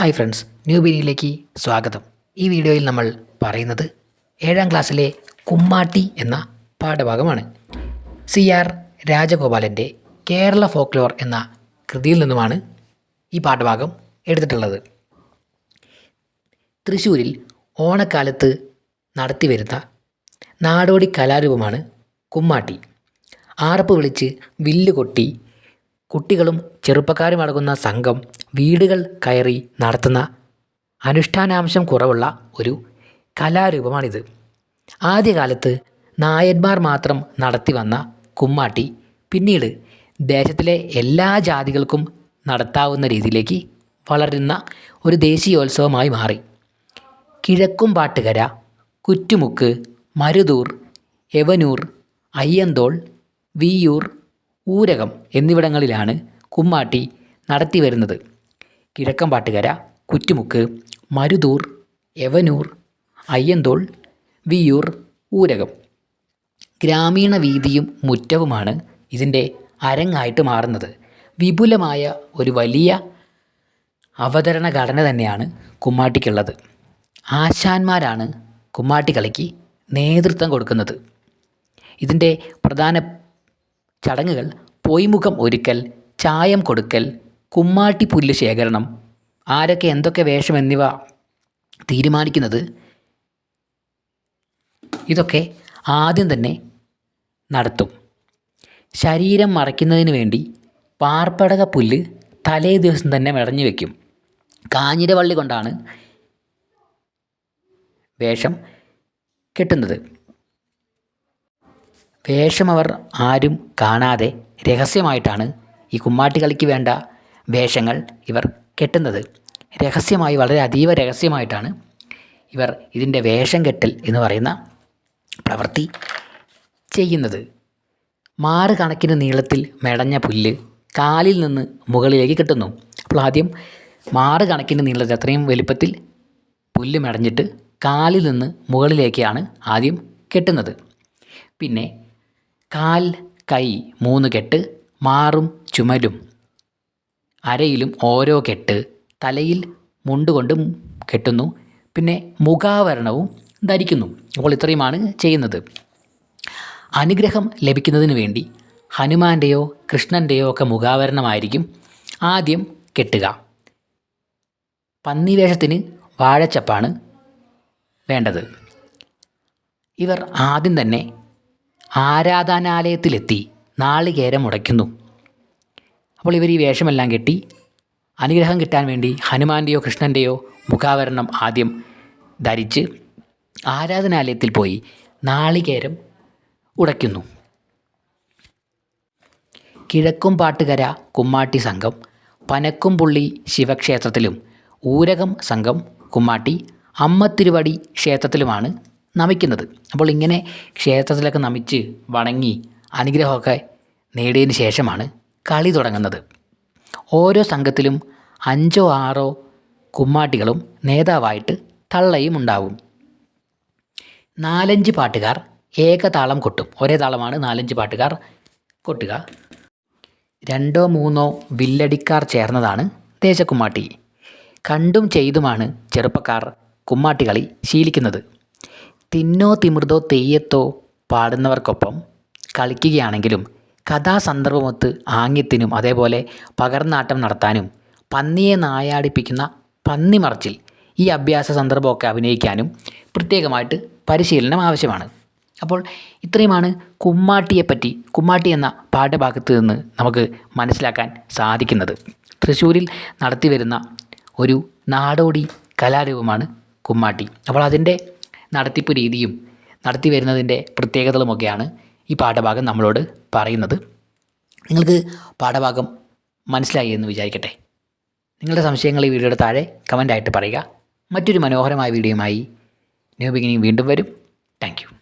Hi friends new ബിനിയിലേക്ക് സ്വാഗതം. ഈ വീഡിയോയിൽ നമ്മൾ പറയുന്നത് ഏഴാം ക്ലാസ്സിലെ കുമ്മാട്ടി എന്ന പാഠഭാഗമാണ്. സി ആർ രാജഗോപാലന്റെ കേരള ഫോക്ലോർ എന്ന കൃതിയിൽ നിന്നുമാണ് ഈ പാഠഭാഗം എടുത്തിട്ടുള്ളത്. തൃശ്ശൂരിൽ ഓണക്കാലത്ത് നടത്തിവരുന്ന നാടോടി കലാരൂപമാണ് കുമ്മാട്ടി. ആർപ്പ് വിളിച്ച് വില്ല് കൊട്ടി കുട്ടികളും ചെറുപ്പക്കാരും അടങ്ങുന്ന സംഘം വീടുകൾ കയറി നടത്തുന്ന അനുഷ്ഠാനാംശം കുറവുള്ള ഒരു കലാരൂപമാണിത്. ആദ്യകാലത്ത് നായന്മാർ മാത്രം നടത്തി വന്ന കുമ്മാട്ടി പിന്നീട് ദേശത്തിലെ എല്ലാ ജാതികൾക്കും നടത്താവുന്ന രീതിയിലേക്ക് വളരുന്ന ഒരു ദേശീയോത്സവമായി മാറി. കിഴക്കും പാട്ടുകര കുറ്റുമുക്ക് മരുതൂർ എവനൂർ അയ്യന്തോൾ വിയ്യൂർ ഊരകം എന്നിവിടങ്ങളിലാണ് കുമ്മാട്ടി നടത്തിവരുന്നത് കിഴക്കമ്പാട്ടുകര കുറ്റുമുക്ക് മരുതൂർ എവനൂർ അയ്യന്തോൾ വിയൂർ ഊരകം. ഗ്രാമീണ വീതിയും മുറ്റവുമാണ് ഇതിന്റെ അരങ്ങായിട്ട് മാറുന്നത്. വിപുലമായ ഒരു വലിയ അവതരണ ഘടന തന്നെയാണ് കുമ്മാട്ടിക്കുള്ളത്. ആശാന്മാരാണ് കുമ്മാട്ടി കളിക്ക് നേതൃത്വം കൊടുക്കുന്നത്. ഇതിന്റെ പ്രധാന ചടങ്ങുകൾ പൊയ്മുഖം ഒരുക്കൽ ചായം കൊടുക്കൽ കുമ്മാട്ടി പുല്ല് ശേഖരണം ആരൊക്കെ എന്തൊക്കെ വേഷം എന്നിവ തീരുമാനിക്കുന്നത്. ഇതൊക്കെ ആദ്യം തന്നെ നടത്തും. ശരീരം മറയ്ക്കുന്നതിന് വേണ്ടി പാർപ്പടക പുല്ല് തലേ ദിവസം തന്നെ മെടഞ്ഞു വയ്ക്കും കാഞ്ഞിരവള്ളി കൊണ്ടാണ് വേഷം കെട്ടുന്നത്. വേഷം അവർ ആരും കാണാതെ രഹസ്യമായിട്ടാണ് ഈ കുമ്മാട്ടി കളിക്ക് വേണ്ട വേഷങ്ങൾ ഇവർ കെട്ടുന്നത്. രഹസ്യമായി വളരെ അതീവ രഹസ്യമായിട്ടാണ് ഇവർ ഇതിന്റെ വേഷം കെട്ടൽ എന്ന് പറയുന്ന പ്രവൃത്തി ചെയ്യുന്നത്. മാറ് കണക്കിന് നീളത്തിൽ മെടഞ്ഞ പുല്ല് കാലിൽ നിന്ന് മുകളിലേക്ക് കെട്ടുന്നു. അപ്പോൾ ആദ്യം മാറ് കണക്കിന് നീളത്തിൽ അത്രയും വലുപ്പത്തിൽ പുല്ല് മെടഞ്ഞിട്ട് കാലിൽ നിന്ന് മുകളിലേക്കാണ് ആദ്യം കെട്ടുന്നത്. പിന്നെ കാൽ കൈ മൂന്ന് കെട്ട് മാറും ചുമലും അരയിലും ഓരോ കെട്ട് തലയിൽ മുണ്ടുകൊണ്ട് കെട്ടുന്നു. പിന്നെ മുഖാവരണവും ധരിക്കുന്നു. അപ്പോൾ ഇത്രയുമാണ് ചെയ്യുന്നത്. അനുഗ്രഹം ലഭിക്കുന്നതിന് വേണ്ടി ഹനുമാന്റെയോ കൃഷ്ണന്റെയോ ഒക്കെ മുഖാവരണമായിരിക്കും ആദ്യം കെട്ടുക. പന്നിവേഷത്തിന് വാഴച്ചപ്പാണ് വേണ്ടത്. ഇവർ ആദ്യം തന്നെ ആരാധനാലയത്തിലെത്തി നാളികേരം ഉടയ്ക്കുന്നു. അപ്പോൾ ഇവർ ഈ വേഷമെല്ലാം കെട്ടി അനുഗ്രഹം കിട്ടാൻ വേണ്ടി ഹനുമാന്റെയോ കൃഷ്ണന്റെയോ മുഖാവരണം ആദ്യം ധരിച്ച് ആരാധനാലയത്തിൽ പോയി നാളികേരം ഉടയ്ക്കുന്നു. കിഴക്കും പാട്ടുകര കുമ്മാട്ടി സംഘം പനക്കുംപുള്ളി ശിവക്ഷേത്രത്തിലും ഊരകം സംഘം കുമ്മാട്ടി അമ്മത്തിരുവടി ക്ഷേത്രത്തിലുമാണ് നമിക്കുന്നത്. അപ്പോൾ ഇങ്ങനെ ക്ഷേത്രത്തിലൊക്കെ നമിച്ച് വണങ്ങി അനുഗ്രഹമൊക്കെ നേടിയതിന് ശേഷമാണ് കളി തുടങ്ങുന്നത്. ഓരോ സംഘത്തിലും അഞ്ചോ ആറോ കുമ്മാട്ടികളും നേതാവായിട്ട് തള്ളയും ഉണ്ടാവും. നാലഞ്ച് പാട്ടുകാർ ഏകതാളം കൊട്ടും. ഒരേ താളമാണ് നാലഞ്ച് പാട്ടുകാർ കൊട്ടുക. രണ്ടോ മൂന്നോ വില്ലടിക്കാർ ചേർന്നതാണ് ദേശക്കുമ്മാട്ടി കണ്ടും ചെയ്തുമാണ് ചെറുപ്പക്കാർ കുമ്മാട്ടി കളി ശീലിക്കുന്നത്. തിന്നോ തിമിർതോ തെയ്യത്തോ പാടുന്നവർക്കൊപ്പം കളിക്കുകയാണെങ്കിലും കഥാസന്ദർഭമൊത്ത് ആംഗ്യത്തിനും അതേപോലെ പകർന്നാട്ടം നടത്താനും പന്നിയെ നായാടിപ്പിക്കുന്ന പന്നിമറച്ചിൽ ഈ അഭ്യാസ സന്ദർഭമൊക്കെ അഭിനയിക്കാനും പ്രത്യേകമായിട്ട് പരിശീലനം ആവശ്യമാണ്. അപ്പോൾ ഇത്രയുമാണ് കുമ്മാട്ടിയെപ്പറ്റി കുമ്മാട്ടി എന്ന പാഠഭാഗത്ത് നിന്ന് നമുക്ക് മനസ്സിലാക്കാൻ സാധിക്കുന്നത്. തൃശ്ശൂരിൽ നടത്തി വരുന്ന ഒരു നാടോടി കലാരൂപമാണ് കുമ്മാട്ടി. അപ്പോൾ അതിന്റെ നടത്തിപ്പ് രീതിയും നടത്തി വരുന്നതിന്റെ പ്രത്യേകതകളുമൊക്കെയാണ് ഈ പാഠഭാഗം നമ്മളോട് പറയുന്നത്. നിങ്ങൾക്ക് പാഠഭാഗം മനസ്സിലായി എന്ന് വിചാരിക്കട്ടെ. നിങ്ങളുടെ സംശയങ്ങൾ ഈ വീഡിയോയുടെ താഴെ കമന്റായിട്ട് പറയുക. മറ്റൊരു മനോഹരമായ വീഡിയോയുമായി ന്യൂ ബിഗിനിങ് വീണ്ടും വരും. താങ്ക്